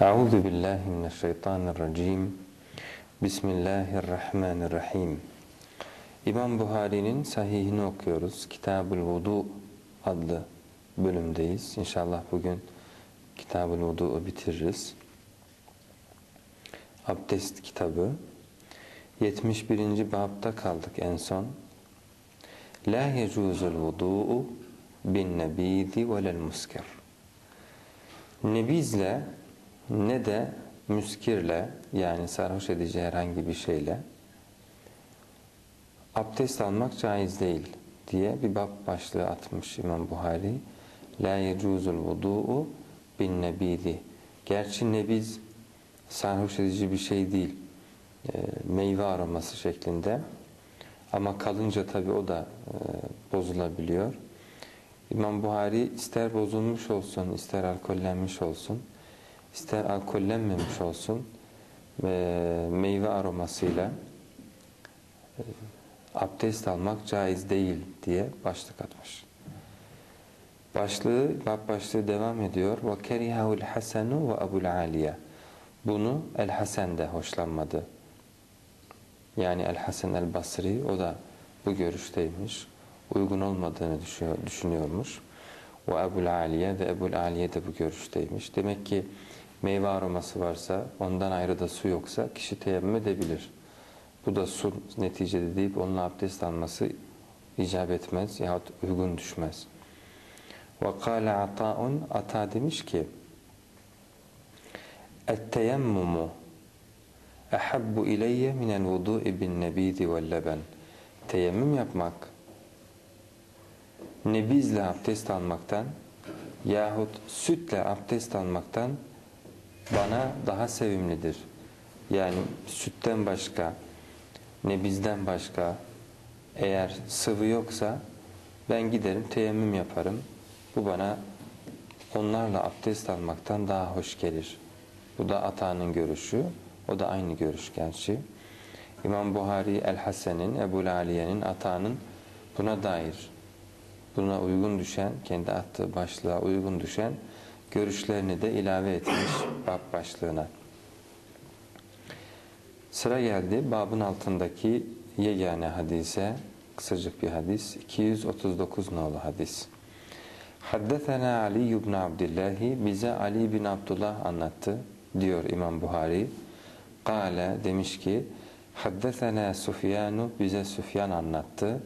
Euzu billahi mineşşeytanirracim. Bismillahirrahmanirrahim. İmam Buhari'nin sahihini okuyoruz. Kitabul Vudu adlı bölümdeyiz. İnşallah bugün Kitabul Vudu'u bitiririz. Abdest kitabı. 71. babda kaldık en son. La yecuzul vudu'u bin nebizi velel muskir. Nebizle ne de müskirle yani sarhoş edici herhangi bir şeyle abdest almak caiz değil diye bir bab başlığı atmış İmam Buhari. La yecuzul vudu'u bin nebizi. Gerçi nebiz sarhoş edici bir şey değil. E, meyve aroması şeklinde. Ama kalınca tabi o da e, bozulabiliyor. İmam Buhari ister bozulmuş olsun, ister alkollenmiş olsun, ister alkollenmemiş olsun ve meyve aromasıyla e, abdest almak caiz değil diye başlık atmış. Başlığı, bab başlığı devam ediyor. Hasenu ve abul aliye. Bunu El Hasan de hoşlanmadı. Yani El Hasan el Basri o da bu görüşteymiş. Uygun olmadığını düşünüyormuş. O Ebul Aliye ve Ebul Aliye de bu görüşteymiş. Demek ki meyve aroması varsa, ondan ayrı da su yoksa kişi teyemmüm edebilir. Bu da su neticede deyip onunla abdest alması icap etmez yahut uygun düşmez. Ve kâle ata'un ata demiş ki ileyye minel vudu'i bin nebidi vel leben. Teyemmüm yapmak nebizle abdest almaktan yahut sütle abdest almaktan bana daha sevimlidir. Yani sütten başka, nebizden başka eğer sıvı yoksa ben giderim teyemmüm yaparım. Bu bana onlarla abdest almaktan daha hoş gelir. Bu da Ata'nın görüşü. O da aynı görüş gerçi. İmam Buhari El-Hasen'in, Ebu Aliye'nin, Ata'nın buna dair, buna uygun düşen, kendi attığı başlığa uygun düşen görüşlerini de ilave etmiş bab başlığına. Sıra geldi babın altındaki yegane hadise, kısacık bir hadis, 239 nolu hadis. Haddetena Ali ibn Abdillahi bize Ali bin Abdullah anlattı diyor İmam Buhari. Kale demiş ki Haddesena Sufyanu bize Süfyan anlattı.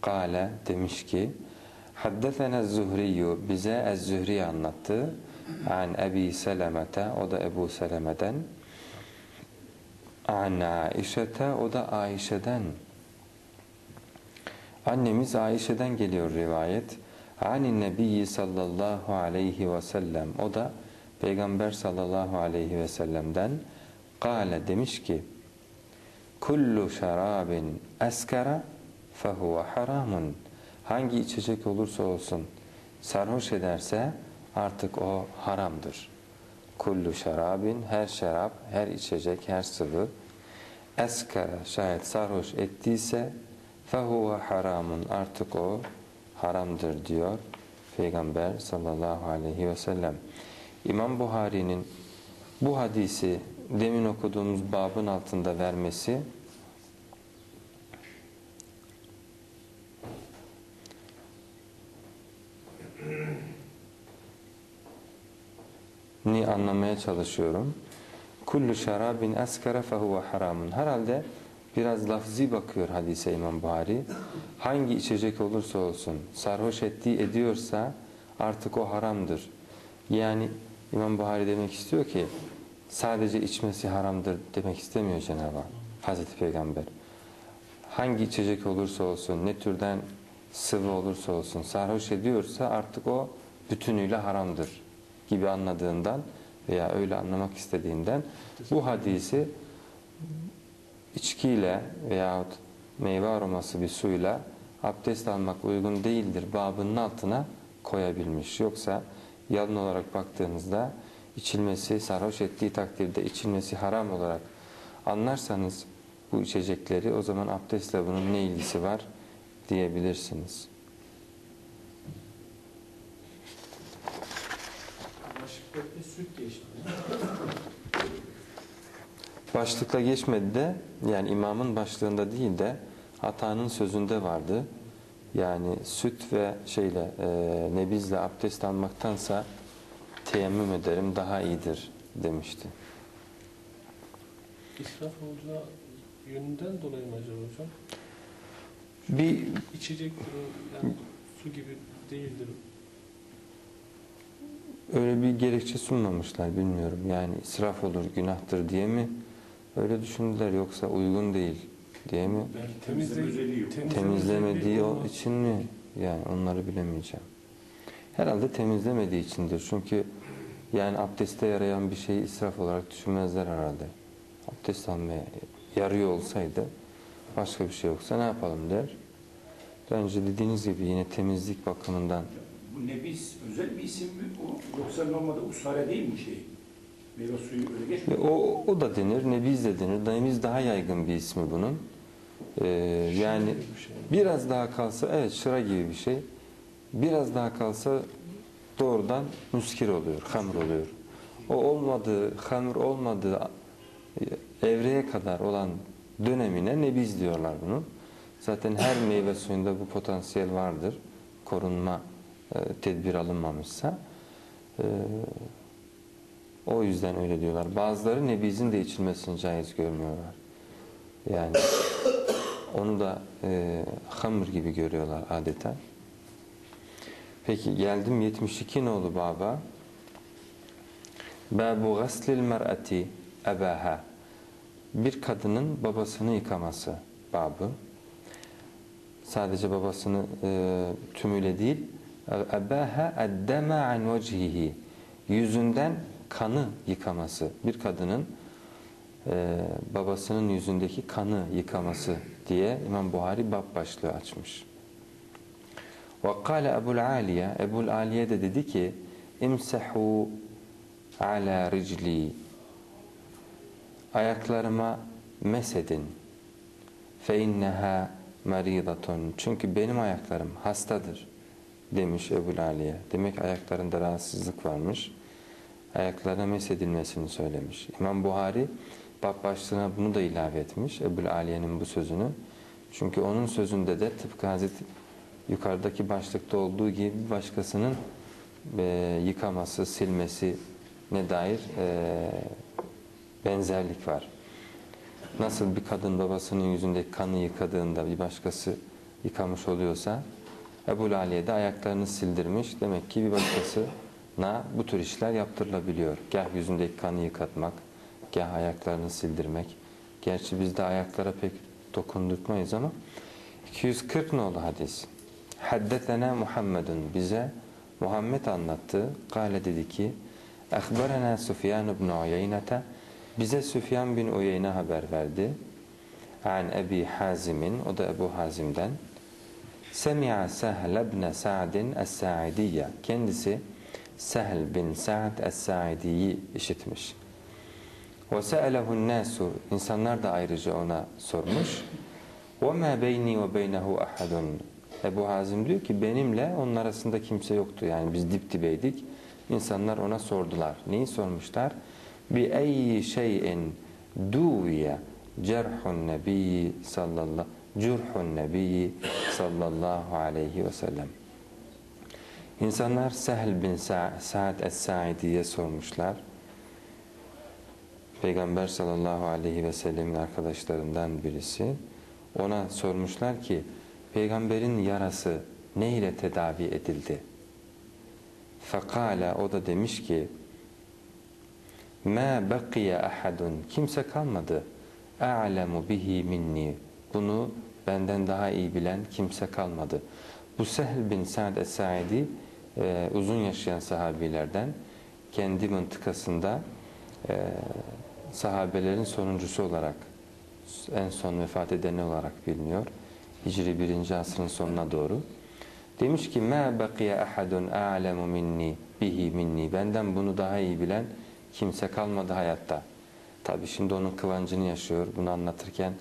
Kale demiş ki Haddesena Zuhriyu bize Ez-Zühri anlattı. An Ebi Selemete o da Ebu Seleme'den. An Aişete o da Ayşe'den. Annemiz Ayşe'den geliyor rivayet. Anin Nebiyyi sallallahu aleyhi ve sellem o da Peygamber sallallahu aleyhi ve sellem'den Kale demiş ki Kullu şarabin eskara fehuve haramun Hangi içecek olursa olsun sarhoş ederse artık o haramdır. Kullu şarabin her şarap, her içecek, her sıvı eskara şayet sarhoş ettiyse fehuve haramun artık o haramdır diyor Peygamber sallallahu aleyhi ve sellem. İmam Buhari'nin bu hadisi demin okuduğumuz babın altında vermesi ni anlamaya çalışıyorum. Kullu şarabin eskara fehuve haramun. Herhalde biraz lafzi bakıyor hadise İmam Buhari. Hangi içecek olursa olsun sarhoş ettiği ediyorsa artık o haramdır. Yani İmam Buhari demek istiyor ki sadece içmesi haramdır demek istemiyor Cenab-ı Hak. Hazreti Peygamber. Hangi içecek olursa olsun, ne türden sıvı olursa olsun sarhoş ediyorsa artık o bütünüyle haramdır gibi anladığından veya öyle anlamak istediğinden bu hadisi içkiyle veyahut meyve aroması bir suyla abdest almak uygun değildir babının altına koyabilmiş. Yoksa yalın olarak baktığınızda içilmesi, sarhoş ettiği takdirde içilmesi haram olarak anlarsanız bu içecekleri o zaman abdestle bunun ne ilgisi var diyebilirsiniz. Başlıkta süt geçti. Başlıkla geçmedi de yani imamın başlığında değil de hatanın sözünde vardı. Yani süt ve şeyle e, nebizle abdest almaktansa teyemmüm ederim daha iyidir demişti. İsraf olacağı yönünden dolayı mı acaba hocam? Bir İçecektir o, yani su gibi değildir. Öyle bir gerekçe sunmamışlar bilmiyorum. Yani israf olur, günahtır diye mi öyle düşündüler yoksa uygun değil diye mi? Belki temizle. Temizlemediği o için mi? Yani onları bilemeyeceğim. Herhalde temizlemediği içindir. Çünkü yani abdeste yarayan bir şeyi israf olarak düşünmezler herhalde. Abdest almaya yarıyor olsaydı başka bir şey yoksa ne yapalım der. Bence dediğiniz gibi yine temizlik bakımından Bu nebiz özel bir isim mi o? Yoksa normalde usare değil mi şey? Meyve suyu öyle geçmiyor. o, o da denir, nebiz de denir. Nebiz daha yaygın bir ismi bunun. Ee, yani şey. biraz daha kalsa, evet şıra gibi bir şey. Biraz daha kalsa doğrudan müskir oluyor, hamur oluyor. O olmadığı, hamur olmadığı e, evreye kadar olan dönemine nebiz diyorlar bunu. Zaten her meyve suyunda bu potansiyel vardır. Korunma e, tedbir alınmamışsa. E, o yüzden öyle diyorlar. Bazıları nebizin de içilmesini caiz görmüyorlar. Yani onu da e, hamur gibi görüyorlar adeta. Peki geldim 72 nolu baba. Babu gaslil mer'ati ebaha. Bir kadının babasını yıkaması babı. Sadece babasını e, tümüyle değil ebaha eddeme an vecihihi yüzünden kanı yıkaması. Bir kadının e, babasının yüzündeki kanı yıkaması diye İmam Buhari bab başlığı açmış. Ve kâle Ebul Aliye Ebul Aliye de dedi ki imsehu ala ricli ayaklarıma mesedin. Fe inneha maridatun çünkü benim ayaklarım hastadır demiş Ebul Aliye. Demek ayaklarında rahatsızlık varmış. Ayaklarına mesedilmesini söylemiş. İmam Buhari bab başlığına bunu da ilave etmiş. Ebul Aliye'nin bu sözünü. Çünkü onun sözünde de tıpkı Hazreti yukarıdaki başlıkta olduğu gibi başkasının e, yıkaması, silmesi ne dair e, benzerlik var. Nasıl bir kadın babasının yüzündeki kanı yıkadığında bir başkası yıkamış oluyorsa Ebu Aliye de ayaklarını sildirmiş. Demek ki bir başkasına bu tür işler yaptırılabiliyor. Gah yüzündeki kanı yıkatmak, gah ayaklarını sildirmek. Gerçi biz de ayaklara pek dokundurtmayız ama 240 nolu hadis. Haddetena Muhammedun bize Muhammed anlattı. Kale dedi ki Ehberena Süfyan ibn Uyeynete bize Süfyan bin Uyeyne haber verdi. An Ebi Hazim'in o da Ebu Hazim'den Semi'a Sehl ibn Sa'din Es-Sa'idiyye kendisi Sehl bin Sa'd Es-Sa'idiyi işitmiş. Ve se'elehu'n nasu insanlar da ayrıca ona sormuş. Ve ma beyni ve beynehu ahadun. Ebu Hazim diyor ki benimle onun arasında kimse yoktu. Yani biz dip dibeydik. İnsanlar ona sordular. Neyi sormuşlar? Bi eyyi şeyin duviye cerhun nebiyyi sallallahu curhun nebiyyi sallallahu aleyhi ve sellem. İnsanlar Sehl bin Sa'd es-Sa'idi'ye sormuşlar. Peygamber sallallahu aleyhi ve sellemin arkadaşlarından birisi. Ona sormuşlar ki peygamberin yarası ne ile tedavi edildi? Fekala o da demiş ki Ma baqiye ahadun kimse kalmadı. A'lemu bihi minni. Bunu benden daha iyi bilen kimse kalmadı. Bu Sehl bin Sa'd es-Sa'idi e, uzun yaşayan sahabilerden kendi mıntıkasında e, sahabelerin sonuncusu olarak en son vefat edeni olarak biliniyor. Hicri 1. asrın sonuna doğru. Demiş ki ma baqiya ahadun a'lemu minni bihi minni. Benden bunu daha iyi bilen kimse kalmadı hayatta. Tabi şimdi onun kıvancını yaşıyor. Bunu anlatırken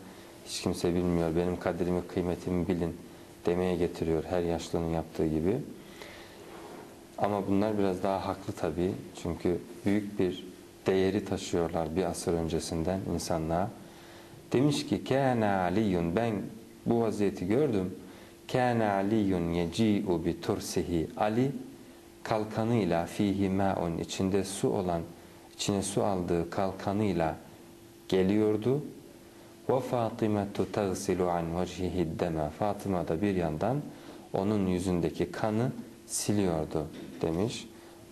hiç kimse bilmiyor. Benim kaderimi, kıymetimi bilin demeye getiriyor her yaşlının yaptığı gibi. Ama bunlar biraz daha haklı tabii. Çünkü büyük bir değeri taşıyorlar bir asır öncesinden insanlığa. Demiş ki kâne aliyun ben bu vaziyeti gördüm. Kâne aliyun yeci'u bi tursihi. Ali kalkanıyla fihi ma'un içinde su olan içine su aldığı kalkanıyla geliyordu. Fatimetu tagsilu an vecihi deme. Fatıma da bir yandan onun yüzündeki kanı siliyordu demiş.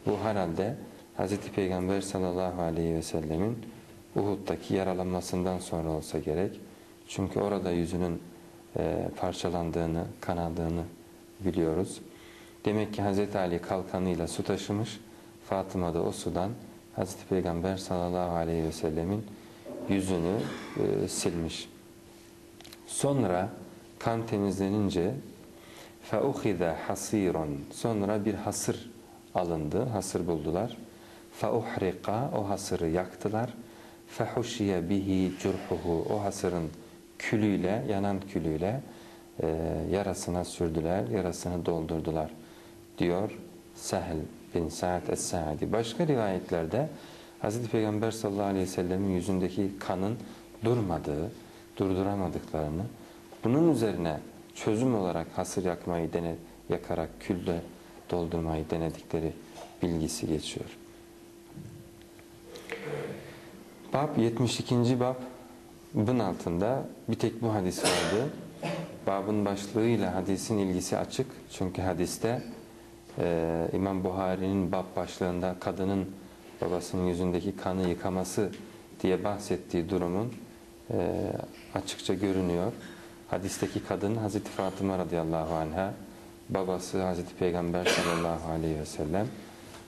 Bu herhalde Hz. Peygamber sallallahu aleyhi ve sellemin Uhud'daki yaralanmasından sonra olsa gerek. Çünkü orada yüzünün e, parçalandığını, kanadığını biliyoruz. Demek ki Hz. Ali kalkanıyla su taşımış. Fatıma da o sudan Hz. Peygamber sallallahu aleyhi ve sellemin yüzünü e, silmiş. Sonra kan temizlenince فَاُخِذَ حَصِيرٌ Sonra bir hasır alındı, hasır buldular. فَاُحْرِقَ O hasırı yaktılar. فَحُشِيَ bihi curhuhu O hasırın külüyle, yanan külüyle e, yarasına sürdüler, yarasını doldurdular diyor Sehl bin Sa'd es-Sa'di. Başka rivayetlerde Hz. Peygamber sallallahu aleyhi ve sellemin yüzündeki kanın durmadığı, durduramadıklarını, bunun üzerine çözüm olarak hasır yakmayı dene, yakarak külde doldurmayı denedikleri bilgisi geçiyor. Bab 72. bab bın altında bir tek bu hadis vardı. Babın başlığıyla hadisin ilgisi açık. Çünkü hadiste e, İmam Buhari'nin bab başlığında kadının babasının yüzündeki kanı yıkaması diye bahsettiği durumun e, açıkça görünüyor. Hadisteki kadın Hazreti Fatıma radıyallahu anha, babası Hazreti Peygamber sallallahu aleyhi ve sellem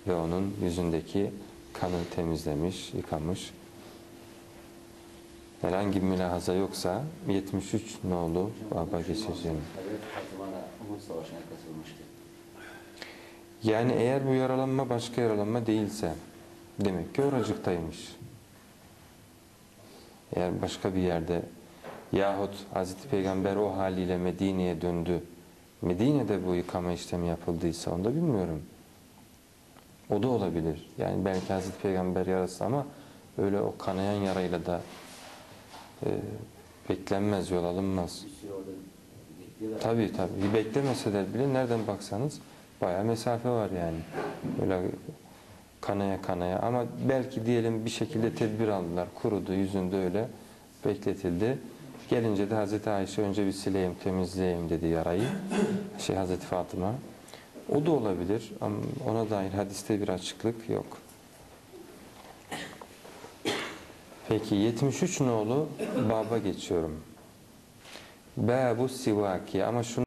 ve onun yüzündeki kanı temizlemiş, yıkamış. Herhangi bir mülahaza yoksa 73 nolu baba geçeceğim. Yani eğer bu yaralanma başka yaralanma değilse demek ki oracıktaymış. Eğer başka bir yerde yahut Hazreti Peygamber o haliyle Medine'ye döndü. Medine'de bu yıkama işlemi yapıldıysa onu da bilmiyorum. O da olabilir. Yani belki Hazreti Peygamber yarası ama öyle o kanayan yarayla da e, beklenmez, yol alınmaz. Tabii tabii. Beklemeseler bile nereden baksanız bayağı mesafe var yani. Böyle kanaya kanaya ama belki diyelim bir şekilde tedbir aldılar. Kurudu yüzünde öyle bekletildi. Gelince de Hazreti Ayşe önce bir sileyim, temizleyeyim dedi yarayı. Şey Hazreti Fatıma. O da olabilir ama ona dair hadiste bir açıklık yok. Peki 73 nolu baba geçiyorum. Babu sivaki ama şunu